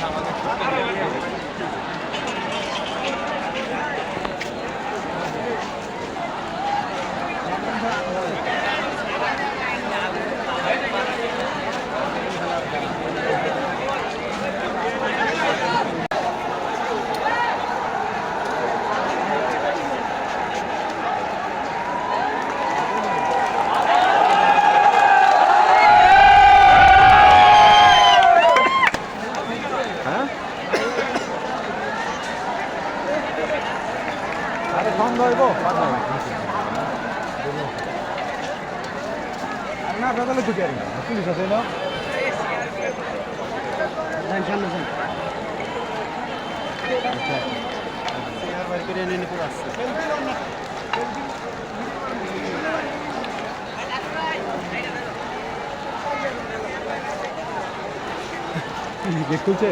আমাদের আরে ফোন ধরবো? না বেতালে ঢুকে আর পুলিশ আছে না? গেট খুলছে?